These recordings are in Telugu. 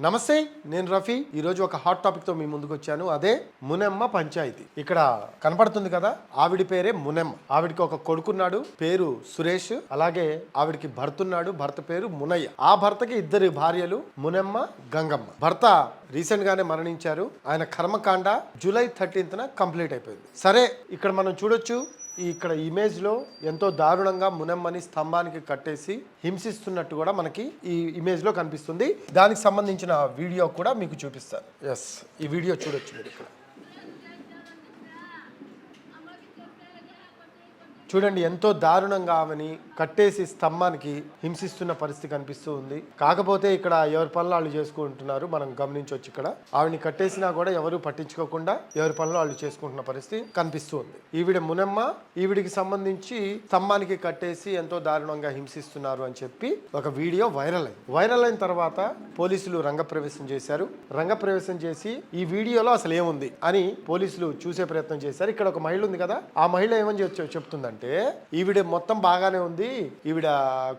నమస్తే నేను రఫీ. ఈరోజు ఒక హాట్ టాపిక్తో మీ ముందుకు వచ్చాను. అదే మునెమ్మ పంచాయతీ. ఇక్కడ కనపడుతుంది కదా ఆవిడ పేరే మునెమ్మ. ఆవిడకి ఒక కొడుకున్నాడు పేరు సురేష్. అలాగే ఆవిడకి భర్త ఉన్నాడు భర్త పేరు మునయ్య. ఆ భర్తకి ఇద్దరు భార్యలు మునెమ్మ గంగమ్మ. భర్త రీసెంట్ గానే మరణించారు. ఆయన కర్మకాండ జూలై థర్టీన్త్న కంప్లీట్ అయిపోయింది. సరే ఇక్కడ మనం చూడొచ్చు ఇక్కడ ఇమేజ్లో ఎంతో దారుణంగా మునమ్మని స్తంభానికి కట్టేసి హింసిస్తున్నట్టు కూడా మనకి ఈ ఇమేజ్లో కనిపిస్తుంది. దానికి సంబంధించిన వీడియో కూడా మీకు చూపిస్తాను. ఎస్ ఈ వీడియో చూడొచ్చు మీరు ఇక్కడ. చూడండి ఎంతో దారుణంగా ఆమెని కట్టేసి స్తంభానికి హింసిస్తున్న పరిస్థితి కనిపిస్తూ ఉంది. కాకపోతే ఇక్కడ ఎవరి పనులు వాళ్ళు చేసుకుంటున్నారు మనం గమనించవచ్చు ఇక్కడ. ఆవిడని కట్టేసినా కూడా ఎవరు పట్టించుకోకుండా ఎవరి పనులు వాళ్ళు చేసుకుంటున్న పరిస్థితి కనిపిస్తూ ఉంది. ఈవిడ మునమ్మ ఈవిడికి సంబంధించి స్తంభానికి కట్టేసి ఎంతో దారుణంగా హింసిస్తున్నారు అని చెప్పి ఒక వీడియో వైరల్ అయింది. వైరల్ అయిన తర్వాత పోలీసులు రంగప్రవేశం చేశారు. రంగప్రవేశం చేసి ఈ వీడియోలో అసలు ఏముంది అని పోలీసులు చూసే ప్రయత్నం చేశారు. ఇక్కడ ఒక మహిళ ఉంది కదా. ఆ మహిళ ఏమని చెప్తుందంటే ఈవిడ మొత్తం బాగానే ఉంది ఈవిడ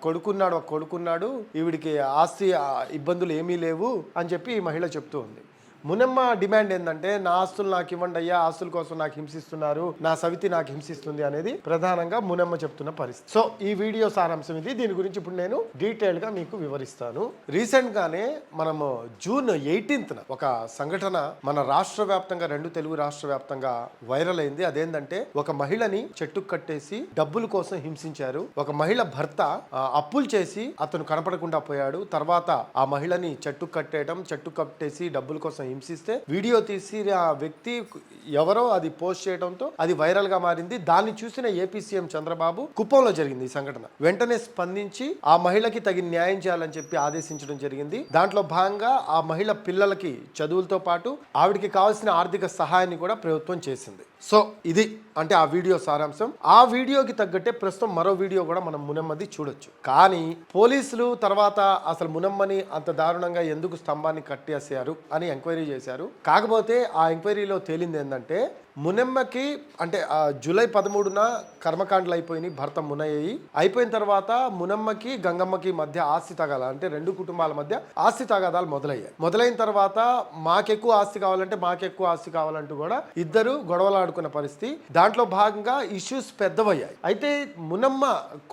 కొడుకున్నాడు ఒక కొడుకున్నాడు. ఈవిడికి ఆస్తి ఇబ్బందులు ఏమీ లేవు అని చెప్పి ఈ మహిళ చెప్తూ ఉంది. మునమ్మ డిమాండ్ ఏంటంటే నా ఆస్తులు నాకు ఇవ్వండి అయ్యా ఆస్తుల కోసం నాకు హింసిస్తున్నారు నా సవితి నాకు హింసిస్తుంది అనేది ప్రధానంగా మునమ్మ చెప్తున్న పరిస్థితి. సో ఈ వీడియో సారాంశం ఇది. దీని గురించి ఇప్పుడు నేను డీటెయిల్గా మీకు వివరిస్తాను. రీసెంట్ గానే మనము జూన్ ఎయిటీన్త్ ఒక సంఘటన మన రాష్ట్ర వ్యాప్తంగా రెండు తెలుగు రాష్ట్ర వ్యాప్తంగా వైరల్ అయింది. అదేంటంటే ఒక మహిళని చెట్టుకు కట్టేసి డబ్బుల కోసం హింసించారు. ఒక మహిళ భర్త అప్పులు చేసి అతను కనపడకుండా పోయాడు. తర్వాత ఆ మహిళని చెట్టు కట్టేయడం చెట్టు కట్టేసి డబ్బుల కోసం హింసిస్తే వీడియో తీసి ఆ వ్యక్తి ఎవరో అది పోస్ట్ చేయడంతో అది వైరల్గా మారింది. దాన్ని చూసిన ఏపీ సీఎం చంద్రబాబు కుప్పంలో జరిగింది ఈ సంఘటన. వెంటనే స్పందించి ఆ మహిళకి తగిన న్యాయం చేయాలని చెప్పి ఆదేశించడం జరిగింది. దాంట్లో భాగంగా ఆ మహిళ పిల్లలకి చదువులతో పాటు ఆవిడకి కావాల్సిన ఆర్థిక సహాయాన్ని కూడా ప్రభుత్వం చేసింది. సో ఇది అంటే ఆ వీడియో సారాంశం. ఆ వీడియోకి తగ్గట్టే ప్రస్తుతం మరో వీడియో కూడా మనం మునమ్మది చూడొచ్చు. కానీ పోలీసులు తర్వాత అసలు మునమ్మని అంత దారుణంగా ఎందుకు స్తంభాన్ని కట్టేసారు అని ఎంక్వైరీ చేశారు. కాకపోతే ఆ ఎంక్వైరీలో తేలింది ఏంటంటే మునమ్మకి అంటే జూలై పదమూడున కర్మకాండలు అయిపోయినాయి భర్త మునయ్యి అయిపోయిన తర్వాత మునమ్మకి గంగమ్మకి మధ్య ఆస్తి తగాదాలు అంటే రెండు కుటుంబాల మధ్య ఆస్తి తగాదాలు మొదలయ్యాయి. మొదలైన తర్వాత మాకెక్కువ ఆస్తి కావాలంటే మాకెక్కువ ఆస్తి కావాలంటూ కూడా ఇద్దరు గొడవలాడుకున్న పరిస్థితి. దాంట్లో భాగంగా ఇష్యూస్ పెద్దవయ్యాయి. అయితే మునమ్మ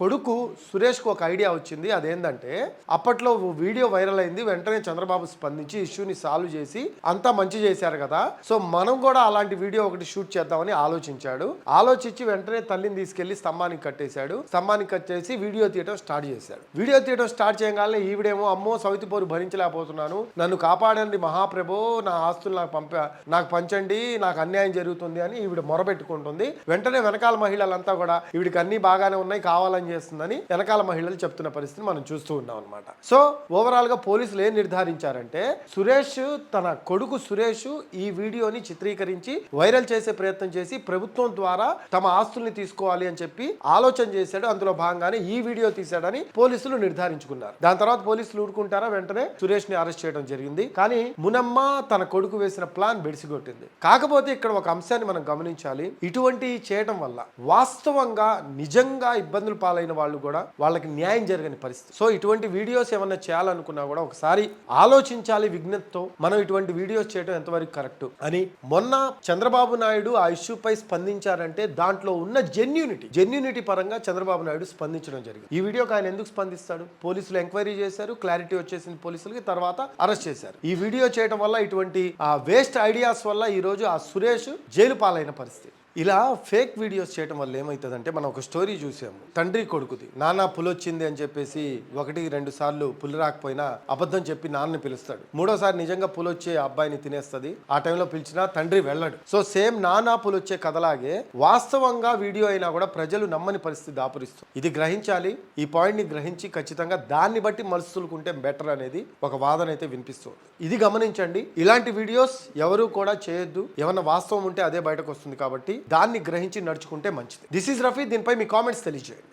కొడుకు సురేష్కు ఒక ఐడియా వచ్చింది. అదేంటంటే అప్పట్లో వీడియో వైరల్ అయింది. వెంటనే చంద్రబాబు స్పందించి ఇష్యూని సాల్వ్ చేసి అంతా మంచి చేశారు కదా. సో మనం కూడా అలాంటి వీడియో ఒకటి షూట్ చేద్దామని ఆలోచించాడు. ఆలోచించి వెంటనే తల్లిని తీసుకెళ్ళి స్తంభానికి కట్టేశాడు. స్తంభానికి కట్టేసి వీడియో తీయటం స్టార్ట్ చేశాడు. వీడియో తీయటం స్టార్ట్ చేయగానే ఈవిడేమో అమ్మో సవితి పోరు భరించలేకపోతున్నాను. నన్ను కాపాడండి మహాప్రభో. నా ఆస్తులు నాకు పంప నాకు పంచండి. నాకు అన్యాయం జరుగుతుంది అని ఈవిడ మొరబెట్టుకుంటుంది వెంటనే వెనకాల మహిళలంతా కూడా ఈవిడికి అన్ని బాగానే ఉన్నాయి కావాలని చేస్తుందని వెనకాల మహిళలు చెప్తున్న పరిస్థితి మనం చూస్తూ ఉన్నాం అనమాట సో ఓవరాల్గా పోలీసులు ఏం నిర్ధారించారంటే సురేష్ తన కొడుకు సురేష్ ఈ వీడియోని చిత్రీకరించి వైరల్ చేసి ప్రయత్నం చేసి ప్రభుత్వం ద్వారా తమ ఆస్తుల్ని తీసుకోవాలి అని చెప్పి ఆలోచన చేశాడు. అందులో భాగంగానే ఈ వీడియో తీశాడని పోలీసులు నిర్ధారించుకున్నారు. దాని తర్వాత పోలీసులు ఊరుకుంటారా? వెంటనే సురేష్ని అరెస్ట్ చేయడం జరిగింది. కానీ మునమ్మ తన కొడుకు వేసిన ప్లాన్ బెడిసిగొట్టింది. కాకపోతే ఇక్కడ ఒక అంశాన్ని మనం గమనించాలి. ఇటువంటి చేయడం వల్ల వాస్తవంగా నిజంగా ఇబ్బందులు పాలైన వాళ్ళు కూడా వాళ్ళకి న్యాయం జరగని పరిస్థితి. సో ఇటువంటి వీడియోస్ ఏమన్నా చేయాలనుకున్నా కూడా ఒకసారి ఆలోచించాలి విజ్ఞతతో. మనం ఇటువంటి వీడియోస్ చేయడం ఎంతవరకు కరెక్ట్ అని మొన్న చంద్రబాబు నాయుడు ఆ ఇష్యూపై స్పందించారంటే దాంట్లో ఉన్న జెన్యూనిటీ జెన్యూనిటీ పరంగా చంద్రబాబు నాయుడు స్పందించడం జరిగింది. ఈ వీడియోకి ఆయన ఎందుకు స్పందిస్తాడు? పోలీసులు ఎంక్వైరీ చేశారు క్లారిటీ వచ్చేసింది పోలీసులకి తర్వాత అరెస్ట్ చేశారు. ఈ వీడియో చేయడం వల్ల ఇటువంటి ఆ వేస్ట్ ఐడియాస్ వల్ల ఈ రోజు ఆ సురేష్ జైలు పాలైన పరిస్థితి. ఇలా ఫేక్ వీడియోస్ చేయడం వల్ల ఏమవుతుందంటే మనం ఒక స్టోరీ చూసాము తండ్రి కొడుకుది. నాన్న పులొచ్చింది అని చెప్పేసి ఒకటి రెండు సార్లు పులి రాకపోయినా అబద్ధం చెప్పి నాన్నని పిలుస్తాడు. మూడోసారి నిజంగా పులొచ్చే అబ్బాయిని తినేస్తుంది. ఆ టైంలో పిలిచినా తండ్రి వెళ్ళడు. సో సేమ్ నానా పులొచ్చే కథలాగే వాస్తవంగా వీడియో అయినా కూడా ప్రజలు నమ్మని పరిస్థితి దాపురిస్తుంది. ఇది గ్రహించాలి. ఈ పాయింట్ని గ్రహించి ఖచ్చితంగా దాన్ని బట్టి మలుసుకుంటే బెటర్ అనేది ఒక వాదన అయితే వినిపిస్తుంది. ఇది గమనించండి. ఇలాంటి వీడియోస్ ఎవరు కూడా చేయొద్దు. ఏమన్నా వాస్తవం ఉంటే అదే బయటకు వస్తుంది కాబట్టి దాన్ని గ్రహించి నడుచుకుంటే మంచిది. దిస్ ఈజ్ రఫీ దీనిపై మీ కామెంట్స్ తెలియజేయండి.